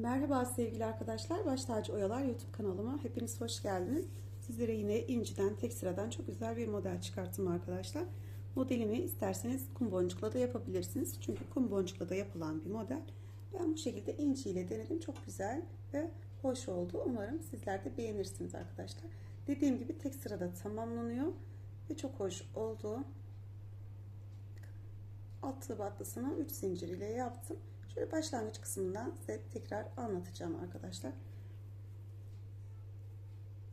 Merhaba sevgili arkadaşlar. Baş Tacı Oyalar YouTube kanalıma hepiniz hoş geldiniz. Sizlere yine inciden tek sıradan çok güzel bir model çıkarttım arkadaşlar. Modelimi isterseniz kum boncukla da yapabilirsiniz. Çünkü kum boncukla da yapılan bir model. Ben bu şekilde inci ile denedim. Çok güzel ve hoş oldu. Umarım sizler de beğenirsiniz arkadaşlar. Dediğim gibi tek sırada tamamlanıyor ve çok hoş oldu. Alt tığ battısını 3 zincir ile yaptım. Şöyle başlangıç kısmından size tekrar anlatacağım arkadaşlar.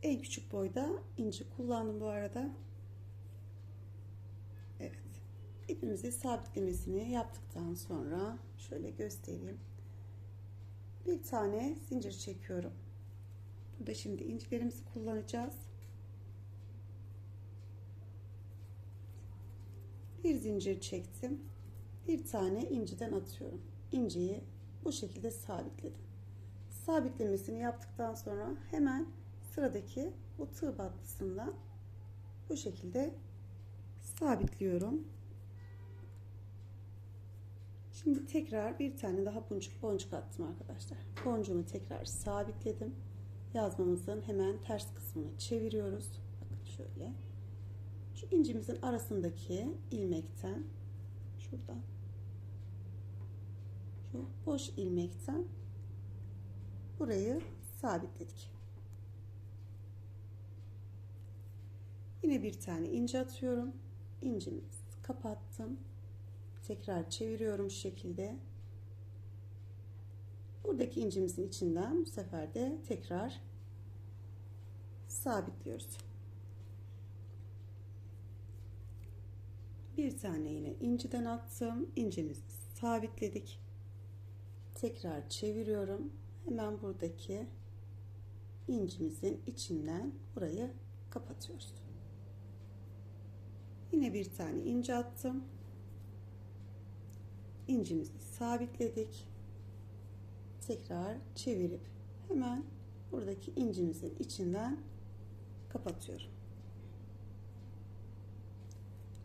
En küçük boyda inci kullandım bu arada. Evet. İpimizi sabitlemesini yaptıktan sonra şöyle göstereyim. Bir tane zincir çekiyorum. Burada şimdi incilerimizi kullanacağız. Bir zincir çektim. Bir tane inciden atıyorum inciyi bu şekilde sabitledim. Sabitlemesini yaptıktan sonra hemen sıradaki bu tığ battısından bu şekilde sabitliyorum. Şimdi tekrar bir tane daha boncuk boncuk attım arkadaşlar. Boncuğumu tekrar sabitledim. Yazmamızın hemen ters kısmını çeviriyoruz. Bakın şöyle. Şu incimizin arasındaki ilmekten şuradan şu boş ilmekten burayı sabitledik. Yine bir tane ince atıyorum. İncimizi kapattım. Tekrar çeviriyorum şu şekilde. Buradaki incimizin içinden bu sefer de tekrar sabitliyoruz. Bir tane yine inciden attım. İncimizi sabitledik tekrar çeviriyorum. Hemen buradaki incimizin içinden burayı kapatıyoruz. Yine bir tane ince attım. İncimizi sabitledik. Tekrar çevirip hemen buradaki incimizin içinden kapatıyorum.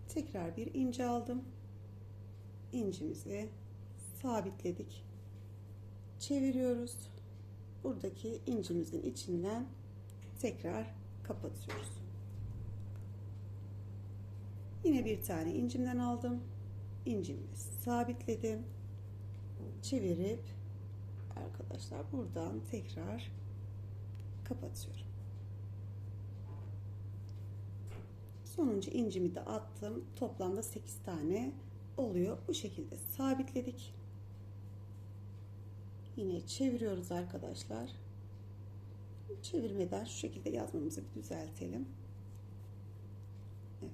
Tekrar bir ince aldım. İncimizi sabitledik çeviriyoruz. Buradaki incimizin içinden tekrar kapatıyoruz. Yine bir tane incimden aldım. İncimi sabitledim. Çevirip arkadaşlar buradan tekrar kapatıyorum. Sonuncu incimi de attım. Toplamda 8 tane oluyor. Bu şekilde sabitledik. Yine çeviriyoruz arkadaşlar. Çevirmeden şu şekilde yazmamızı bir düzeltelim. Evet.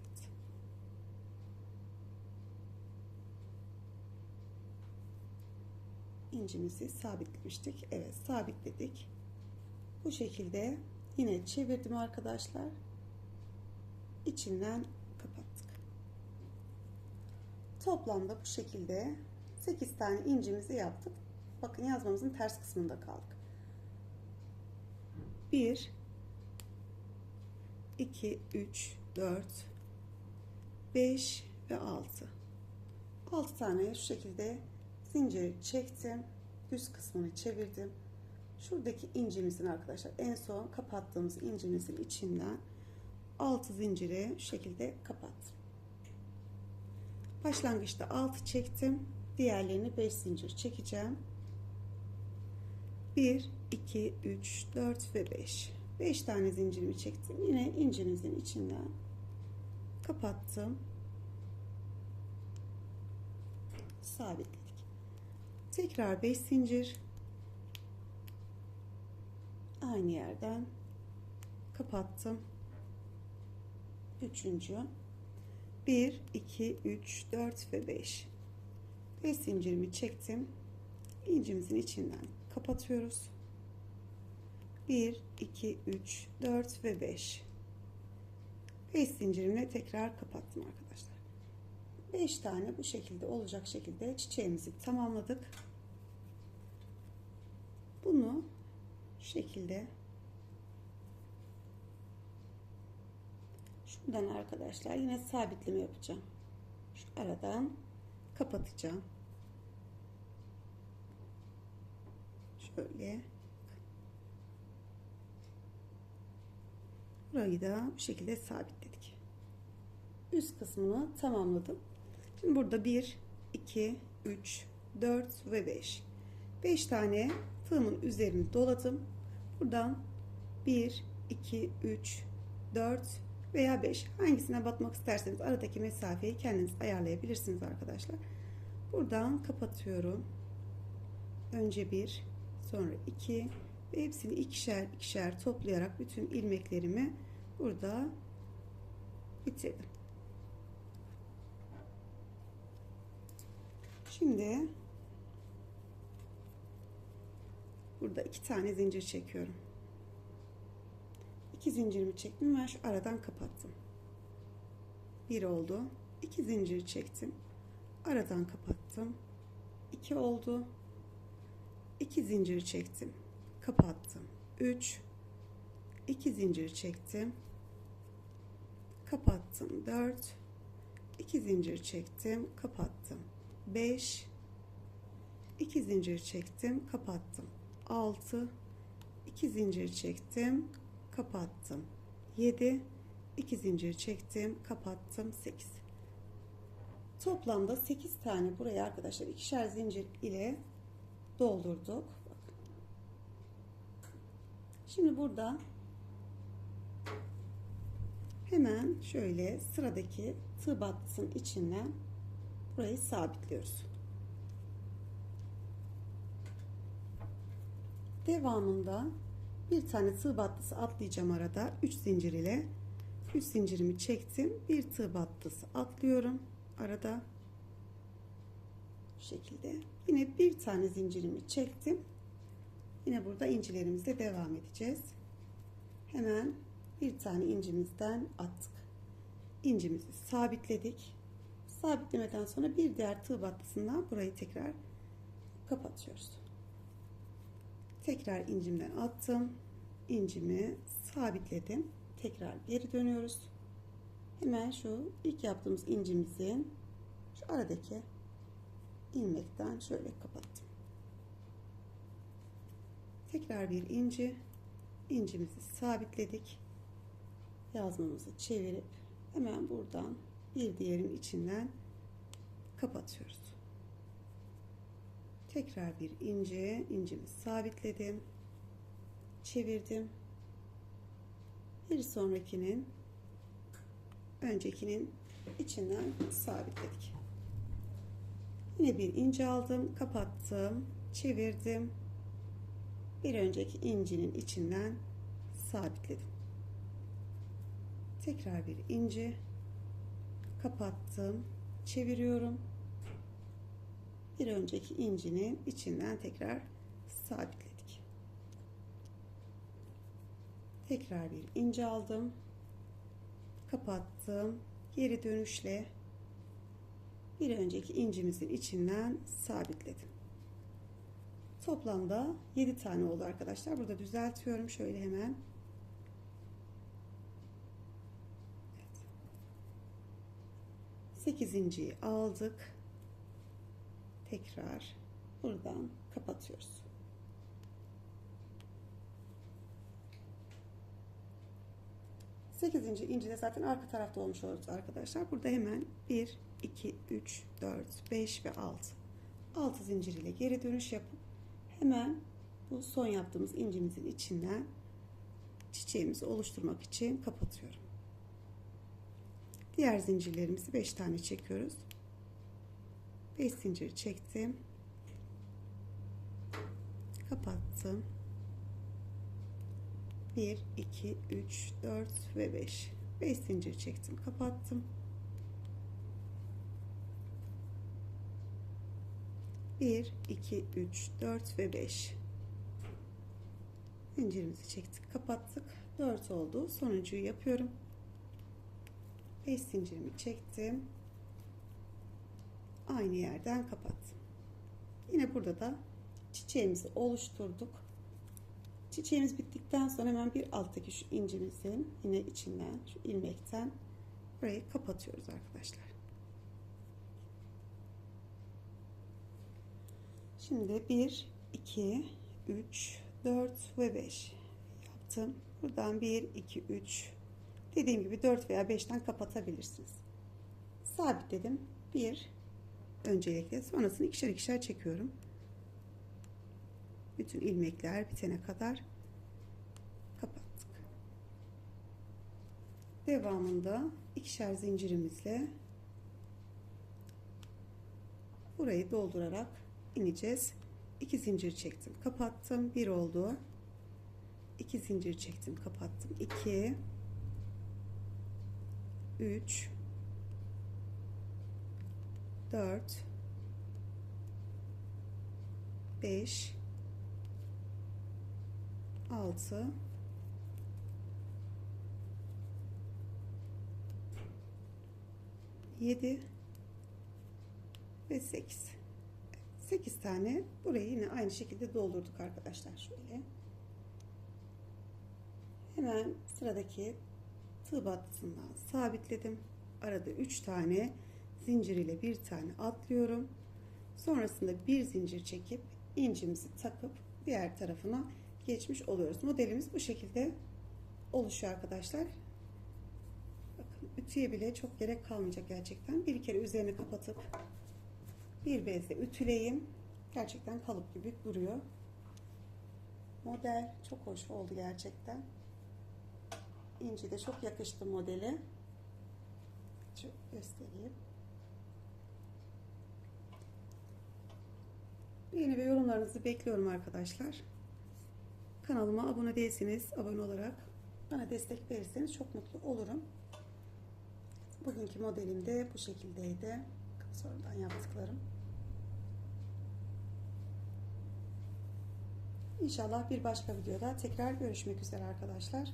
İncimizi sabitlemiştik. Evet sabitledik. Bu şekilde yine çevirdim arkadaşlar. İçinden kapattık. Toplamda bu şekilde 8 tane incimizi yaptık. Bakın yazmamızın ters kısmında kaldık. 1 2 3 4 5 ve 6 6 tane şu şekilde zinciri çektim. Düz kısmını çevirdim. Şuradaki incimizin arkadaşlar en son kapattığımız incimizin içinden 6 zinciri şu şekilde kapattım. Başlangıçta 6 çektim. Diğerlerini 5 zincir çekeceğim. 1, 2, 3, 4 ve 5. 5 tane zincirimi çektim. Yine incimizin içinden kapattım. Sabitledik. Tekrar 5 zincir. Aynı yerden kapattım. Üçüncü. 1, 2, 3, 4 ve 5. 5 zincirimi çektim. İncimizin içinden kapatıyoruz. 1, 2, 3, 4 ve 5. 5 zincirimle tekrar kapattım arkadaşlar. 5 tane bu şekilde olacak şekilde çiçeğimizi tamamladık. Bunu şekilde şuradan arkadaşlar yine sabitleme yapacağım. Şu aradan kapatacağım. Şöyle. Burayı da bu şekilde sabitledik. Üst kısmını tamamladım. Şimdi burada 1, 2, 3, 4 ve 5. 5 tane tığımın üzerini doladım. Buradan 1, 2, 3, 4 veya 5 hangisine batmak isterseniz aradaki mesafeyi kendiniz ayarlayabilirsiniz arkadaşlar. Buradan kapatıyorum. Önce 1, sonra 2 ve hepsini ikişer ikişer toplayarak bütün ilmeklerimi burada bitirdim. Şimdi burada iki tane zincir çekiyorum. İki zincirimi çektim ve şu aradan kapattım. Bir oldu. İki zincir çektim. Aradan kapattım. İki oldu. İki zincir çektim. Kapattım. Üç. İki zincir çektim. Kapattım. Dört. İki zincir çektim. Kapattım. 5 2 zincir çektim kapattım 6 2 zincir çektim kapattım 7 2 zincir çektim kapattım 8 toplamda 8 tane buraya arkadaşlar ikişer zincir ile doldurduk. Şimdi burada hemen şöyle sıradaki tığ battısının içinden burayı sabitliyoruz. Devamında bir tane tığ battısı atlayacağım arada 3 zincir ile. 3 zincirimi çektim. Bir tığ battısı atlıyorum arada bu şekilde yine bir tane zincirimi çektim yine burada incilerimizle devam edeceğiz hemen bir tane incimizden attık incimizi sabitledik sabitlemeden sonra bir diğer tığ battısından burayı tekrar kapatıyoruz. Tekrar incimden attım. incimi sabitledim. Tekrar geri dönüyoruz. Hemen şu ilk yaptığımız incimizin şu aradaki ilmekten şöyle kapattım. Tekrar bir inci incimizi sabitledik. Yazmamızı çevirip hemen buradan bir diğerin içinden kapatıyoruz. Tekrar bir ince, incimi sabitledim. Çevirdim. Bir sonrakinin öncekinin içinden sabitledik. Yine bir ince aldım, kapattım, çevirdim. Bir önceki incinin içinden sabitledim. Tekrar bir ince kapattım çeviriyorum bir önceki incinin içinden tekrar sabitledik tekrar bir ince aldım kapattım geri dönüşle bir önceki incimizin içinden sabitledim toplamda 7 tane oldu arkadaşlar burada düzeltiyorum şöyle hemen 8 inciyi aldık. Tekrar buradan kapatıyoruz. Sekizinci inci de zaten arka tarafta olmuş oluruz arkadaşlar. Burada hemen 1, 2, 3, 4, 5 ve 6. 6 zincir ile geri dönüş yapıp hemen bu son yaptığımız incimizin içinden çiçeğimizi oluşturmak için kapatıyorum. Diğer zincirlerimizi 5 tane çekiyoruz. 5 zincir çektim. Kapattım. 1 2 3 4 ve 5. 5 zincir çektim, kapattım. 1 2 3 4 ve 5. Zincirimizi çektik, kapattık. 4 oldu. Sonuncuyu yapıyorum. 5 zincirimi çektim. Aynı yerden kapattım. Yine burada da çiçeğimizi oluşturduk. Çiçeğimiz bittikten sonra hemen bir alttaki şu incimizin yine içinden şu ilmekten burayı kapatıyoruz arkadaşlar. Şimdi 1 2 3, 4 ve 5 yaptım. Buradan 1, 2, 3 dediğim gibi 4 veya 5'ten kapatabilirsiniz. Sabitledim. 1 öncelikle sonrasını ikişer ikişer çekiyorum. Bütün ilmekler bitene kadar kapattık. Devamında ikişer zincirimizle burayı doldurarak ineceğiz. 2 zincir çektim, kapattım. 1 oldu. 2 zincir çektim, kapattım. 2 3 4 5 6 7 ve 8 8 tane burayı yine aynı şekilde doldurduk arkadaşlar. Şöyle. Hemen sıradaki tığ battısından sabitledim. Arada 3 tane zincir ile bir tane atlıyorum. Sonrasında bir zincir çekip incimizi takıp diğer tarafına geçmiş oluyoruz. Modelimiz bu şekilde oluşuyor arkadaşlar. Bakın ütüye bile çok gerek kalmayacak gerçekten. Bir kere üzerini kapatıp bir bezle ütüleyeyim gerçekten kalıp gibi duruyor model çok hoş oldu gerçekten inci de çok yakıştı modeli çok göstereyim Beğeni ve yorumlarınızı bekliyorum arkadaşlar. Kanalıma abone değilseniz abone olarak bana destek verirseniz çok mutlu olurum. Bugünkü modelim de bu şekildeydi. Sonradan yaptıklarım. İnşallah bir başka videoda tekrar görüşmek üzere arkadaşlar.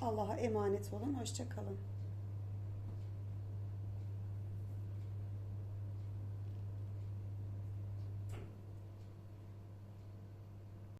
Allah'a emanet olun. Hoşçakalın.